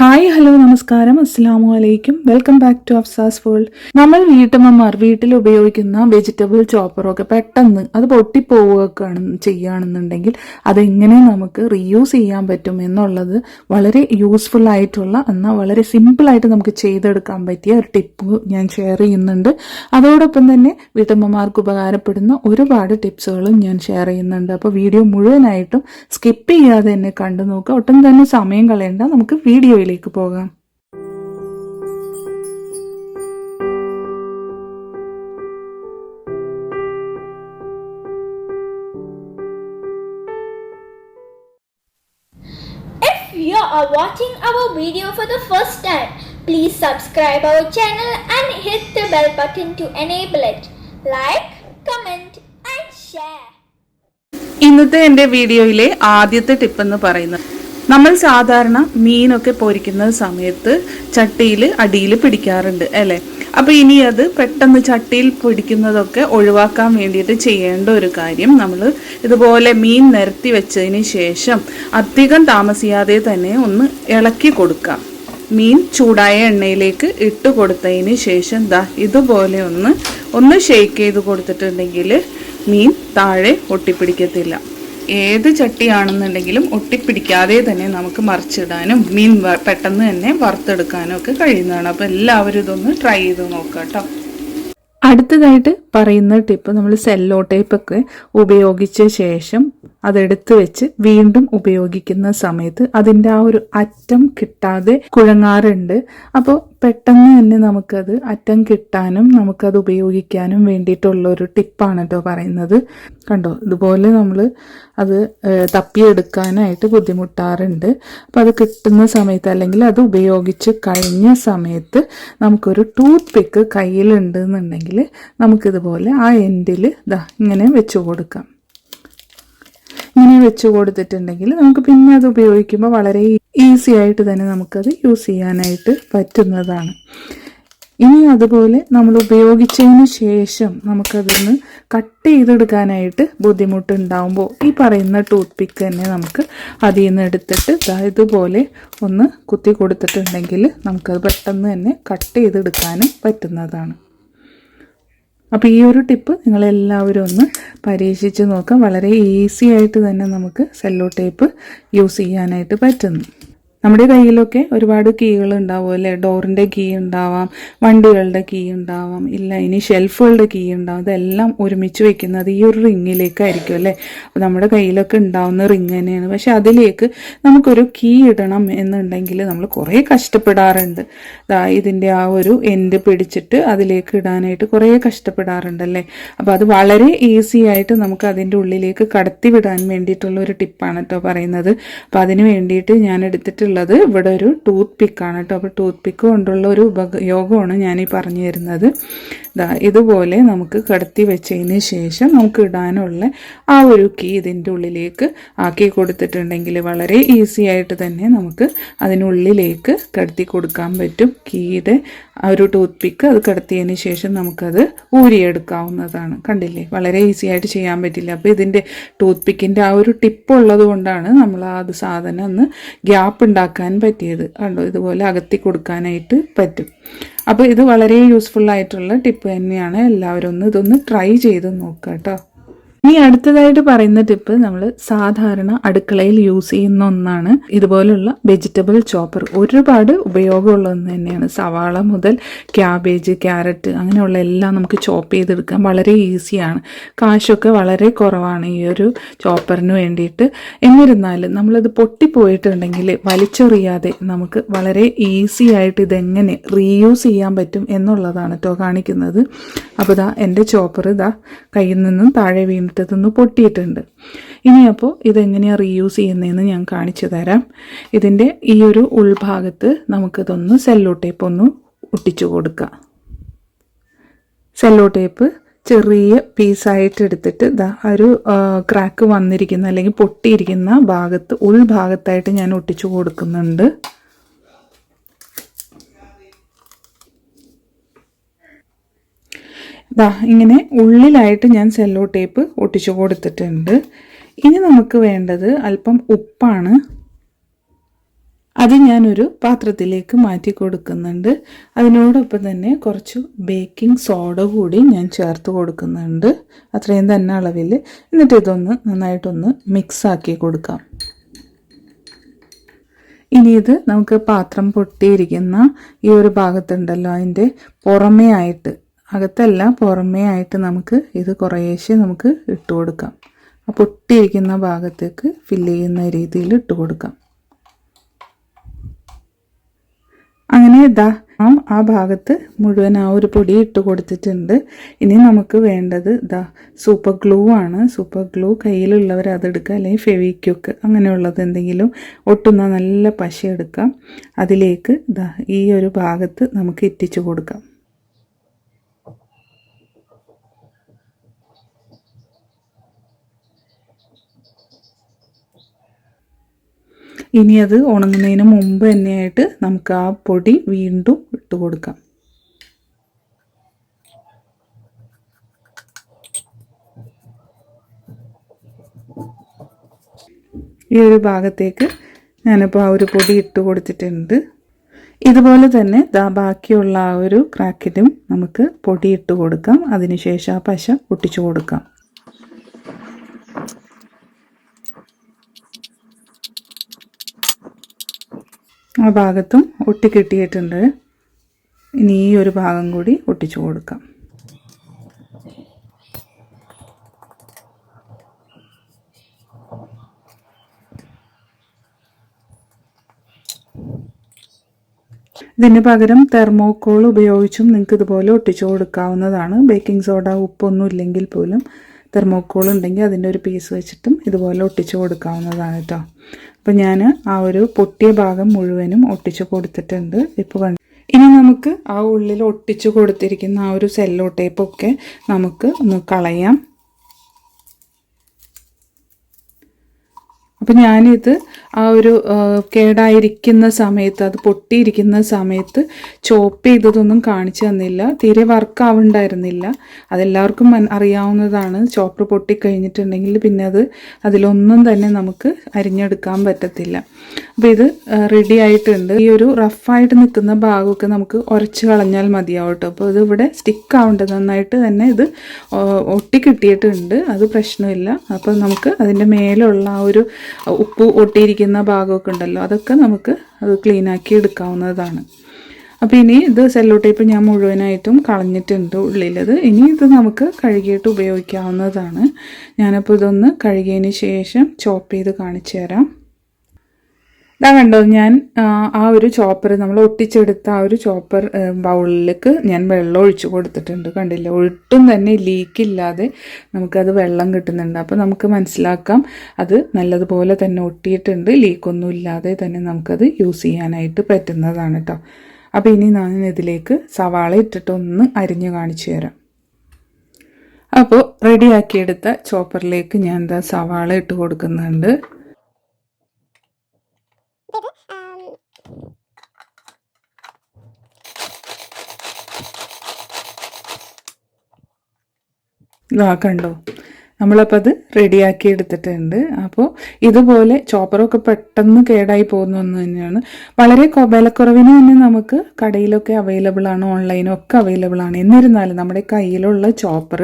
Hi hello നമസ്കാരം. അസ്സാമു അലൈക്കും. Welcome back to Afsas world. നമ്മൾ വീട്ടമ്മമാർ വീട്ടിൽ ഉപയോഗിക്കുന്ന വെജിറ്റബിൾ ചോപ്പറൊക്കെ പെട്ടെന്ന് അത് പൊട്ടിപ്പോവുകയാണ് ചെയ്യുകയാണെന്നുണ്ടെങ്കിൽ അതെങ്ങനെ നമുക്ക് റീയൂസ് ചെയ്യാൻ പറ്റും എന്നുള്ളത് വളരെ യൂസ്ഫുൾ ആയിട്ടുള്ള എന്നാൽ വളരെ സിമ്പിളായിട്ട് നമുക്ക് ചെയ്തെടുക്കാൻ പറ്റിയ ഒരു ടിപ്പ് ഞാൻ ഷെയർ ചെയ്യുന്നുണ്ട്. അതോടൊപ്പം തന്നെ വീട്ടമ്മമാർക്ക് ഉപകാരപ്പെടുന്ന ഒരുപാട് ടിപ്സുകളും ഞാൻ ഷെയർ ചെയ്യുന്നുണ്ട്. അപ്പോൾ വീഡിയോ മുഴുവനായിട്ടും സ്കിപ്പ് ചെയ്യാതെ തന്നെ കണ്ടു നോക്കുക ഒട്ടും തന്നെ സമയം കളയണ്ട. നമുക്ക് വീഡിയോയിലേക്ക് പോകാം you are watching our video for the first time, please subscribe our channel and hit the bell button to enable it. Like, comment and share. ഇന്നത്തെ എന്റെ വീഡിയോയിലെ ആദ്യത്തെ ടിപ്പ് എന്ന് പറയുന്നത് നമ്മൾ സാധാരണ മീനൊക്കെ പൊരിക്കുന്ന സമയത്ത് ചട്ടിയിൽ അടിയിൽ പിടിക്കാറുണ്ട് അല്ലേ? അപ്പോൾ ഇനി അത് പെട്ടെന്ന് ചട്ടിയിൽ പിടിക്കുന്നതൊക്കെ ഒഴിവാക്കാൻ വേണ്ടിയിട്ട് ചെയ്യേണ്ട ഒരു കാര്യം നമ്മൾ ഇതുപോലെ മീൻ നിരത്തി വെച്ചതിന് ശേഷം അധികം താമസിയാതെ തന്നെ ഒന്ന് ഇളക്കി കൊടുക്കാം മീൻ ചൂടായ എണ്ണയിലേക്ക് ഇട്ട് കൊടുത്തതിന് ശേഷം ദാ ഇതുപോലെ ഒന്ന് ഒന്ന് ഷെയ്ക്ക് ചെയ്ത് കൊടുത്തിട്ടുണ്ടെങ്കിൽ മീൻ താഴെ ഒട്ടിപ്പിടിക്കത്തില്ല. ഏത് ചട്ടിയാണെന്നുണ്ടെങ്കിലും ഒട്ടിപ്പിടിക്കാതെ തന്നെ നമുക്ക് മറിച്ചിടാനും മീൻ പെട്ടെന്ന് തന്നെ വറുത്തെടുക്കാനും ഒക്കെ കഴിയുന്നതാണ്. അപ്പോൾ എല്ലാവരും ഇതൊന്ന് ട്രൈ ചെയ്ത് നോക്കാം കേട്ടോ അടുത്തതായിട്ട് പറയുന്ന ടിപ്പ് നമ്മൾ സെല്ലോ ടേപ്പൊക്കെ ഉപയോഗിച്ച ശേഷം അതെടുത്ത് വെച്ച് വീണ്ടും ഉപയോഗിക്കുന്ന സമയത്ത് അതിന്റെ ആ ഒരു അറ്റം കിട്ടാതെ കുഴങ്ങാറുണ്ട്. അപ്പോൾ പെട്ടെന്ന് തന്നെ നമുക്കത് അറ്റം കിട്ടാനും നമുക്കത് ഉപയോഗിക്കാനും വേണ്ടിയിട്ടുള്ള ഒരു ടിപ്പാണ് കേട്ടോ പറയുന്നത്. കണ്ടോ? ഇതുപോലെ നമ്മൾ അത് തപ്പിയെടുക്കാനായിട്ട് ബുദ്ധിമുട്ടാറുണ്ട്. അപ്പോൾ അത് കിട്ടുന്ന സമയത്ത് അല്ലെങ്കിൽ അത് ഉപയോഗിച്ച് കഴിഞ്ഞ സമയത്ത് നമുക്കൊരു ടൂത്ത് പിക്ക് കയ്യിലുണ്ട് എന്നുണ്ടെങ്കിൽ നമുക്കിതുപോലെ ആ എൻഡിൽ ഇതാ ഇങ്ങനെ വെച്ച് കൊടുക്കാം. ഇങ്ങനെ വെച്ച് കൊടുത്തിട്ടുണ്ടെങ്കിൽ നമുക്ക് പിന്നെ അത് ഉപയോഗിക്കുമ്പോൾ വളരെ ഈസി ആയിട്ട് തന്നെ നമുക്കത് യൂസ് ചെയ്യാനായിട്ട് പറ്റുന്നതാണ്. ഇനി അതുപോലെ നമ്മൾ ഉപയോഗിച്ചതിന് ശേഷം നമുക്കതൊന്ന് കട്ട് ചെയ്തെടുക്കാനായിട്ട് ബുദ്ധിമുട്ടുണ്ടാകുമ്പോൾ ഈ പറയുന്ന ടൂത്ത് പിക്ക് തന്നെ നമുക്ക് അതിൽ നിന്ന് എടുത്തിട്ട് ഇതുപോലെ ഒന്ന് കുത്തി കൊടുത്തിട്ടുണ്ടെങ്കിൽ നമുക്കത് പെട്ടെന്ന് തന്നെ കട്ട് ചെയ്തെടുക്കാനും പറ്റുന്നതാണ്. അപ്പോൾ ഈ ഒരു ടിപ്പ് നിങ്ങളെല്ലാവരും ഒന്ന് പരീക്ഷിച്ച് നോക്കാം. വളരെ ഈസി ആയിട്ട് തന്നെ നമുക്ക് സെല്ലോ ടേപ്പ് യൂസ് ചെയ്യാനായിട്ട് പറ്റുന്നു. നമ്മുടെ കയ്യിലൊക്കെ ഒരുപാട് കീകൾ ഉണ്ടാവും അല്ലേ? ഡോറിന്റെ കീ ഉണ്ടാവാം വണ്ടികളുടെ കീ ഉണ്ടാവാം ഇല്ല ഇനി ഷെൽഫുകളുടെ കീ ഉണ്ടാവും. അതെല്ലാം ഒരുമിച്ച് വെക്കുന്നത് ഈ ഒരു റിങ്ങിലേക്കായിരിക്കും അല്ലേ? അപ്പോൾ നമ്മുടെ കയ്യിലൊക്കെ ഉണ്ടാവുന്ന റിങ് തന്നെയാണ്. പക്ഷെ അതിലേക്ക് നമുക്കൊരു കീ ഇടണം എന്നുണ്ടെങ്കിൽ നമ്മൾ കുറേ കഷ്ടപ്പെടാറുണ്ട്. ദാ ഇതിന്റെ ആ ഒരു എൻഡ് പിടിച്ചിട്ട് അതിലേക്ക് ഇടാനായിട്ട് കുറേ കഷ്ടപ്പെടാറുണ്ടല്ലേ അപ്പോൾ അത് വളരെ ഈസി ആയിട്ട് നമുക്ക് അതിന്റെ ഉള്ളിലേക്ക് കടത്തി വിടാൻ വേണ്ടിയിട്ടുള്ള ഒരു ടിപ്പാണ് കേട്ടോ പറയുന്നത്. അപ്പോൾ അതിന് വേണ്ടിയിട്ട് ഞാൻ എടുത്തിട്ടുള്ളത് ഇവിടെ ഒരു ടൂത്ത് പിക്കാണ് കേട്ടോ. അപ്പോൾ ടൂത്ത് പിക്ക് കൊണ്ടുള്ള ഒരു ഉപയോഗമാണ് ഈ പറഞ്ഞു തരുന്നത്. ഇതാ ഇതുപോലെ നമുക്ക് കടത്തി വെച്ചതിന് ശേഷം നമുക്ക് ഇടാനുള്ള ആ ഒരു കീ ഇതിന്റെ ഉള്ളിലേക്ക് ആക്കി കൊടുത്തിട്ടുണ്ടെങ്കിൽ വളരെ ഈസി ആയിട്ട് തന്നെ നമുക്ക് അതിനുള്ളിലേക്ക് കടത്തി കൊടുക്കാൻ പറ്റും. കീയുടെ ആ ഒരു ടൂത്ത് പിക്ക് അത് കടത്തിയതിന് ശേഷം നമുക്കത് ഊരിയെടുക്കാവുന്നതാണ്. കണ്ടില്ലേ? വളരെ ഈസി ആയിട്ട് ചെയ്യാൻ പറ്റില്ല. അപ്പോൾ ഇതിന്റെ ടൂത്ത് പിക്കിന്റെ ആ ഒരു ടിപ്പ് ഉള്ളത് കൊണ്ടാണ് നമ്മൾ ആ അത് സാധനം ഒന്ന് ഗ്യാപ്പ് ഉണ്ടാക്കാൻ പറ്റിയത്. കണ്ടോ? ഇതുപോലെ അകത്തി കൊടുക്കാനായിട്ട് പറ്റും. അപ്പോൾ ഇത് വളരെ യൂസ്ഫുൾ ആയിട്ടുള്ള ടിപ്പ് തന്നെയാണ്. എല്ലാവരും ഒന്ന് ഇതൊന്ന് ട്രൈ ചെയ്ത് നോക്കുക കേട്ടോ ഇനി അടുത്തതായിട്ട് പറയുന്ന ടിപ്പ് നമ്മൾ സാധാരണ അടുക്കളയിൽ യൂസ് ചെയ്യുന്ന ഒന്നാണ്. ഇതുപോലുള്ള വെജിറ്റബിൾ ചോപ്പർ. ഒരുപാട് ഉപയോഗമുള്ള ഒന്ന് തന്നെയാണ്. സവാള മുതൽ ക്യാബേജ് ക്യാരറ്റ് അങ്ങനെയുള്ള എല്ലാം നമുക്ക് ചോപ്പ് ചെയ്തെടുക്കാൻ വളരെ ഈസിയാണ്. കാശൊക്കെ വളരെ കുറവാണ് ഈ ഒരു ചോപ്പറിന് വേണ്ടിയിട്ട്. എന്നിരുന്നാലും നമ്മളത് പൊട്ടിപ്പോയിട്ടുണ്ടെങ്കിൽ വലിച്ചെറിയാതെ നമുക്ക് വളരെ ഈസി ആയിട്ട് ഇതെങ്ങനെ റീയൂസ് ചെയ്യാൻ പറ്റും എന്നുള്ളതാണ് കേട്ടോ കാണിക്കുന്നത്. അപ്പോൾ ഇതാ എന്റെ ചോപ്പർ ഇതാ കയ്യിൽ നിന്നും താഴെ വീണിട്ടതൊന്ന് പൊട്ടിയിട്ടുണ്ട്. ഇനി അപ്പോൾ ഇതെങ്ങനെയാണ് റീയൂസ് ചെയ്യുന്നതെന്ന് ഞാൻ കാണിച്ചു തരാം. ഇതിന്റെ ഈ ഒരു ഉൾഭാഗത്ത് നമുക്കിതൊന്ന് സെല്ലോ ടേപ്പ് ഒന്ന് ഒട്ടിച്ചു കൊടുക്കാം. സെല്ലോ ടേപ്പ് ചെറിയ പീസായിട്ട് എടുത്തിട്ട് ദാ ഒരു ക്രാക്ക് വന്നിരിക്കുന്ന അല്ലെങ്കിൽ പൊട്ടിയിരിക്കുന്ന ഭാഗത്ത് ഉൾഭാഗത്തായിട്ട് ഞാൻ ഒട്ടിച്ചു കൊടുക്കുന്നുണ്ട്. ദാ ഇങ്ങനെ ഉള്ളിലായിട്ട് ഞാൻ സെല്ലോ ടേപ്പ് ഒട്ടിച്ചു കൊടുത്തിട്ടുണ്ട്. ഇനി നമുക്ക് വേണ്ടത് അല്പം ഉപ്പാണ്. അത് ഞാനൊരു പാത്രത്തിലേക്ക് മാറ്റി കൊടുക്കുന്നുണ്ട്. അതിനോടൊപ്പം തന്നെ കുറച്ച് ബേക്കിംഗ് സോഡ കൂടി ഞാൻ ചേർത്ത് കൊടുക്കുന്നുണ്ട്. അത്രയും തന്നെ അളവിൽ എന്നിട്ട് ഇതൊന്ന് നന്നായിട്ടൊന്ന് മിക്സ് ആക്കി കൊടുക്കാം. ഇനി ഇത് നമുക്ക് പാത്രം പൊട്ടിയിരിക്കുന്ന ഈ ഒരു ഭാഗത്തുണ്ടല്ലോ അതിന്റെ പുറമേ ആയിട്ട് അകത്തല്ല പുറമേ ആയിട്ട് നമുക്ക് ഇത് കുറേശ്ശെ നമുക്ക് ഇട്ട് കൊടുക്കാം. ആ പൊട്ടിയിരിക്കുന്ന ഭാഗത്തേക്ക് ഫില്ല് ചെയ്യുന്ന രീതിയിൽ ഇട്ട് കൊടുക്കാം. അങ്ങനെ ഇതാ ആ ഭാഗത്ത് മുഴുവൻ ആ ഒരു പൊടി ഇട്ട് കൊടുത്തിട്ടുണ്ട്. ഇനി നമുക്ക് വേണ്ടത് ഇതാ സൂപ്പർ ഗ്ലൂ ആണ്. സൂപ്പർ ഗ്ലൂ കയ്യിലുള്ളവർ അതെടുക്കുക അല്ലെങ്കിൽ ഫെവിക്യുക്ക് അങ്ങനെയുള്ളത് എന്തെങ്കിലും ഒട്ടുന്ന നല്ല പശ എടുക്കാം. അതിലേക്ക് ഇതാ ഈ ഒരു ഭാഗത്ത് നമുക്ക് ഇറ്റിച്ചു കൊടുക്കാം. ഇനി അത് ഉണങ്ങുന്നതിന് മുമ്പ് തന്നെയായിട്ട് നമുക്ക് ആ പൊടി വീണ്ടും ഇട്ട് കൊടുക്കാം. ഈ ഒരു ഭാഗത്തേക്ക് ഞാനിപ്പോൾ ആ ഒരു പൊടി ഇട്ട് കൊടുത്തിട്ടുണ്ട്. ഇതുപോലെ തന്നെ ദാ ബാക്കിയുള്ള ആ ഒരു ക്രാക്കിലും നമുക്ക് പൊടി ഇട്ട് കൊടുക്കാം. അതിനുശേഷം ആ പശ ഒട്ടിച്ചു കൊടുക്കാം. ആ ഭാഗത്തും ഒട്ടിക്കിട്ടിയിട്ടുണ്ട് ഇനി ഈ ഒരു ഭാഗം കൂടി ഒട്ടിച്ചു കൊടുക്കാം. ഇതിന് പകരം തെർമോക്കോൾ ഉപയോഗിച്ചും നിങ്ങൾക്ക് ഇതുപോലെ ഒട്ടിച്ചു കൊടുക്കാവുന്നതാണ്. ബേക്കിംഗ് സോഡ ഉപ്പൊന്നും ഇല്ലെങ്കിൽ പോലും തെർമോക്കോൾ ഉണ്ടെങ്കിൽ അതിന്റെ ഒരു പീസ് വെച്ചിട്ടും ഇതുപോലെ ഒട്ടിച്ചു കൊടുക്കാവുന്നതാണ് കേട്ടോ. അപ്പം ഞാൻ ആ ഒരു പൊട്ടിയ ഭാഗം മുഴുവനും ഒട്ടിച്ചു കൊടുത്തിട്ടുണ്ട്. ഇപ്പോൾ കണ്ടു ഇനി നമുക്ക് ആ ഉള്ളിൽ ഒട്ടിച്ചു കൊടുത്തിരിക്കുന്ന ആ ഒരു സെല്ലോ ടേപ്പൊക്കെ നമുക്ക് ഒന്ന് കളയാം. അപ്പം ഞാനിത് ആ ഒരു കേടായിരിക്കുന്ന സമയത്ത് അത് പൊട്ടിയിരിക്കുന്ന സമയത്ത് ചോപ്പ് ചെയ്തതൊന്നും കാണിച്ചു തന്നില്ല. തീരെ വർക്ക് ആവുണ്ടായിരുന്നില്ല. അതെല്ലാവർക്കും അറിയാവുന്നതാണ്. ചോപ്പർ പൊട്ടിക്കഴിഞ്ഞിട്ടുണ്ടെങ്കിൽ പിന്നെ അത് അതിലൊന്നും തന്നെ നമുക്ക് അരിഞ്ഞെടുക്കാൻ പറ്റത്തില്ല. അപ്പോൾ ഇത് റെഡി ആയിട്ടുണ്ട്. ഈ ഒരു റഫായിട്ട് നിൽക്കുന്ന ഭാഗമൊക്കെ നമുക്ക് ഉരച്ച് കളഞ്ഞാൽ മതിയാവും അപ്പോൾ ഇതിവിടെ സ്റ്റിക്ക് ആവേണ്ടത് നന്നായിട്ട് തന്നെ ഇത് ഒട്ടിക്കിട്ടിയിട്ടുണ്ട് ഒട്ടി കിട്ടിയിട്ടുണ്ട്. അത് പ്രശ്നമില്ല. അപ്പോൾ നമുക്ക് അതിന്റെ മേലുള്ള ആ ഒരു ഉപ്പ് ഒട്ടിയിരിക്കുന്ന ഭാഗമൊക്കെ ഉണ്ടല്ലോ അതൊക്കെ നമുക്ക് അത് ക്ലീൻ ആക്കി എടുക്കാവുന്നതാണ്. അപ്പോൾ ഇനി ഇത് സെല്ലോ ടേപ്പ് ഞാൻ മുഴുവനായിട്ടും കളഞ്ഞിട്ടുണ്ട് ഉള്ളിലത്. ഇനി ഇത് നമുക്ക് കഴുകിയിട്ട് ഉപയോഗിക്കാവുന്നതാണ്. ഞാനപ്പോൾ ഇതൊന്ന് കഴുകിയതിന് ശേഷം ചോപ്പ് ചെയ്ത് കാണിച്ചു തരാം ഇതാ കണ്ടോ ഞാൻ ആ, ഒരു ചോപ്പർ നമ്മൾ ഒട്ടിച്ചെടുത്ത ആ ഒരു ചോപ്പർ ബൗളിലേക്ക് ഞാൻ വെള്ളം ഒഴിച്ചു കൊടുത്തിട്ടുണ്ട്. കണ്ടില്ല? ഒട്ടും തന്നെ ലീക്കില്ലാതെ നമുക്കത് വെള്ളം കിട്ടുന്നുണ്ട്. അപ്പോൾ നമുക്ക് മനസ്സിലാക്കാം അത് നല്ലതുപോലെ തന്നെ ഒട്ടിയിട്ടുണ്ട്. ലീക്കൊന്നും ഇല്ലാതെ തന്നെ നമുക്കത് യൂസ് ചെയ്യാനായിട്ട് പറ്റുന്നതാണ് കേട്ടോ അപ്പോൾ ഇനി ഞാൻ ഇതിലേക്ക് സവാള ഇട്ടിട്ട് ഒന്ന് അരിഞ്ഞ് കാണിച്ചു തരാം. അപ്പോൾ റെഡിയാക്കിയെടുത്ത ചോപ്പറിലേക്ക് ഞാൻ എന്താ സവാള ഇട്ട് കൊടുക്കുന്നുണ്ട്. ഇതാ കണ്ടോ? നമ്മളപ്പോൾ അത് റെഡിയാക്കി എടുത്തിട്ടുണ്ട്. അപ്പോൾ ഇതുപോലെ ചോപ്പറൊക്കെ പെട്ടെന്ന് കേടായി പോകുന്ന ഒന്ന് തന്നെയാണ്. വളരെ വിലക്കുറവിന് തന്നെ നമുക്ക് കടയിലൊക്കെ അവൈലബിൾ ആണ് ഓൺലൈനും ഒക്കെ അവൈലബിൾ ആണ്. എന്നിരുന്നാലും നമ്മുടെ കയ്യിലുള്ള ചോപ്പർ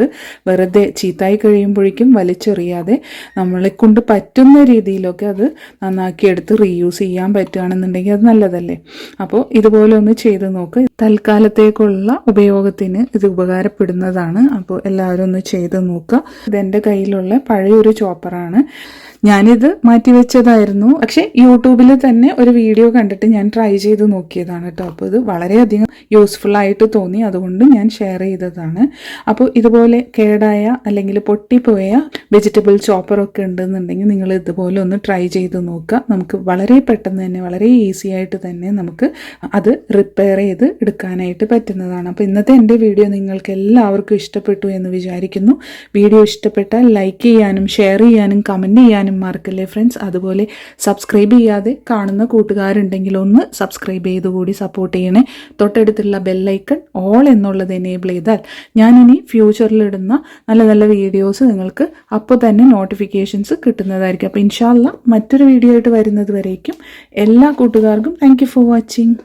വെറുതെ ചീത്തായി കഴിയുമ്പോഴേക്കും വലിച്ചെറിയാതെ നമ്മളെ കൊണ്ട് പറ്റുന്ന രീതിയിലൊക്കെ അത് നന്നാക്കി എടുത്ത് റീയൂസ് ചെയ്യാൻ പറ്റുകയാണെന്നുണ്ടെങ്കിൽ അത് നല്ലതല്ലേ? അപ്പോൾ ഇതുപോലെ ഒന്ന് ചെയ്ത് നോക്ക്. തൽക്കാലത്തേക്കുള്ള ഉപയോഗത്തിന് ഇത് ഉപകാരപ്പെടുന്നതാണ്. അപ്പോൾ എല്ലാവരും ഒന്ന് ചെയ്ത് നോക്കുക. ഇതെന്റെ കയ്യിലുള്ള പഴയൊരു ചോപ്പറാണ്. ഞാനിത് മാറ്റിവെച്ചതായിരുന്നു. പക്ഷെ യൂട്യൂബിൽ തന്നെ ഒരു വീഡിയോ കണ്ടിട്ട് ഞാൻ ട്രൈ ചെയ്ത് നോക്കിയതാണ് കേട്ടോ. അപ്പോൾ ഇത് വളരെയധികം യൂസ്ഫുൾ ആയിട്ട് തോന്നി. അതുകൊണ്ട് ഞാൻ ഷെയർ ചെയ്തതാണ്. അപ്പോൾ ഇതുപോലെ കേടായ അല്ലെങ്കിൽ പൊട്ടിപ്പോയ വെജിറ്റബിൾ ചോപ്പറൊക്കെ ഉണ്ടെന്നുണ്ടെങ്കിൽ നിങ്ങൾ ഇതുപോലെ ഒന്ന് ട്രൈ ചെയ്ത് നോക്കുക. നമുക്ക് വളരെ പെട്ടെന്ന് തന്നെ വളരെ ഈസി ആയിട്ട് തന്നെ നമുക്ക് അത് റിപ്പയർ ചെയ്ത് എടുക്കാനായിട്ട് പറ്റുന്നതാണ്. അപ്പോൾ ഇന്നത്തെ എന്റെ വീഡിയോ നിങ്ങൾക്ക് എല്ലാവർക്കും ഇഷ്ടപ്പെട്ടു എന്ന് വിചാരിക്കുന്നു. വീഡിയോ ഇഷ്ടപ്പെട്ട ഇഷ്ടപ്പെട്ടാൽ ലൈക്ക് ചെയ്യാനും ഷെയർ ചെയ്യാനും കമന്റ് ചെയ്യാനും മറക്കല്ലേ ഫ്രണ്ട്സ് അതുപോലെ സബ്സ്ക്രൈബ് ചെയ്യാതെ കാണുന്ന കൂട്ടുകാരുണ്ടെങ്കിൽ ഒന്ന് സബ്സ്ക്രൈബ് ചെയ്ത് കൂടി സപ്പോർട്ട് ചെയ്യണേ. തൊട്ടടുത്തുള്ള ബെല്ലൈക്കൺ ഓൾ എന്നുള്ളത് എനേബിൾ ചെയ്താൽ ഞാനിനി ഫ്യൂച്ചറിലിടുന്ന നല്ല നല്ല വീഡിയോസ് നിങ്ങൾക്ക് അപ്പോൾ തന്നെ നോട്ടിഫിക്കേഷൻസ് കിട്ടുന്നതായിരിക്കും. അപ്പോൾ ഇൻഷാല്ല മറ്റൊരു വീഡിയോ ആയിട്ട് വരുന്നത് വരേക്കും. എല്ലാ കൂട്ടുകാർക്കും താങ്ക് ഫോർ വാച്ചിങ്